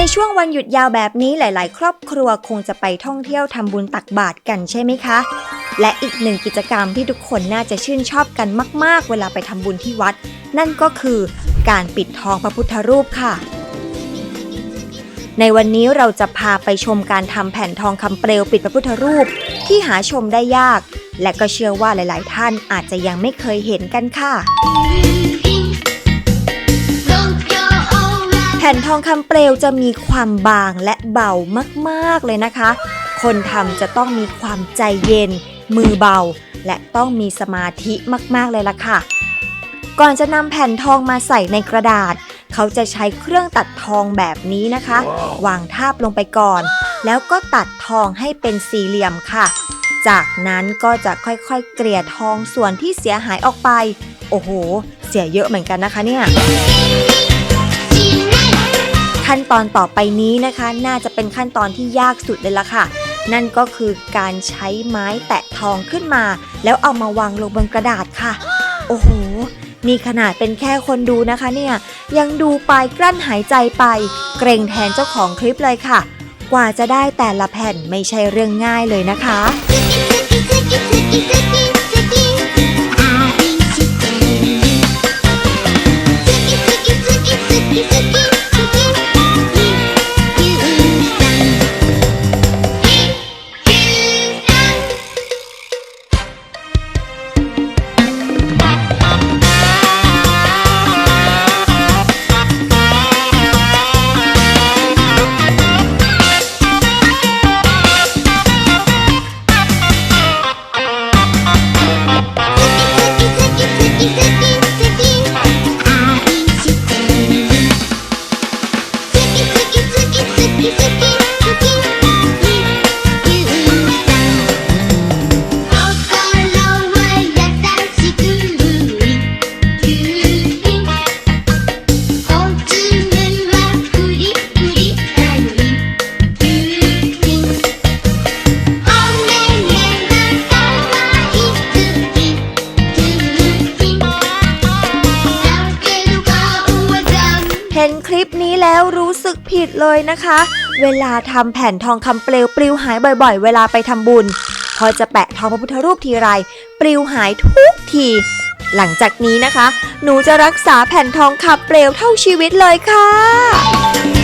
ในช่วงวันหยุดยาวแบบนี้หลาย ๆ ครอบครัวคงจะไปท่องเที่ยวทำบุญตักบาตรกันใช่ไหมคะ และอีกหนึ่งกิจกรรมที่ทุกคนน่าจะชื่นชอบกันมาก ๆ เวลาไปทำบุญที่วัด นั่นก็คือการปิดทองพระพุทธรูปค่ะ ในวันนี้เราจะพาไปชมการทำแผ่นทองคำเปลวปิดพระพุทธรูป ที่หาชมได้ยาก และก็เชื่อว่าหลาย ๆ ท่านอาจจะยังไม่เคยเห็นกันค่ะ ผ่นทองคำเปลวจะมีความบางและเบามากๆเลยนะคะ คนทำจะต้องมีความใจเย็น มือเบา และต้องมีสมาธิมากๆเลยล่ะค่ะ ก่อนจะนำแผ่นทองมาใส่ในกระดาษ เขาจะใช้เครื่องตัดทองแบบนี้นะคะ วางทาบลงไปก่อน แล้วก็ตัดทองให้เป็นสี่เหลี่ยมค่ะ จากนั้นก็จะค่อยๆ เกลี่ยทองส่วนที่เสียหายออกไป โอ้โห เสียเยอะเหมือนกันนะคะเนี่ย ขั้นตอนต่อไปนี้นะคะ น่าจะเป็นขั้นตอนที่ยากสุดเลยล่ะค่ะ นั่นก็คือการใช้ไม้แตะทองขึ้นมา แล้วเอามาวางลงบนกระดาษค่ะ โอ้โหนี่ขนาดเป็นแค่คนดูนะคะเนี่ย ยังดูไปกลั้นหายใจไป เกรงแทนเจ้าของคลิปเลยค่ะ กว่าจะได้แต่ละแผ่นไม่ใช่เรื่องง่ายเลยนะคะ ห็นคลิปนี้แล้วรู้สึกผิดเลยนะคะ เวลาทำแผ่นทองคำเปลวปลิวหายบ่อยๆ เวลาไปทำบุญ พอจะแปะทองพระพุทธรูปทีไรปลิวหายทุกที หลังจากนี้นะคะ หนูจะรักษาแผ่นทองคำเปลวเท่าชีวิตเลยค่ะ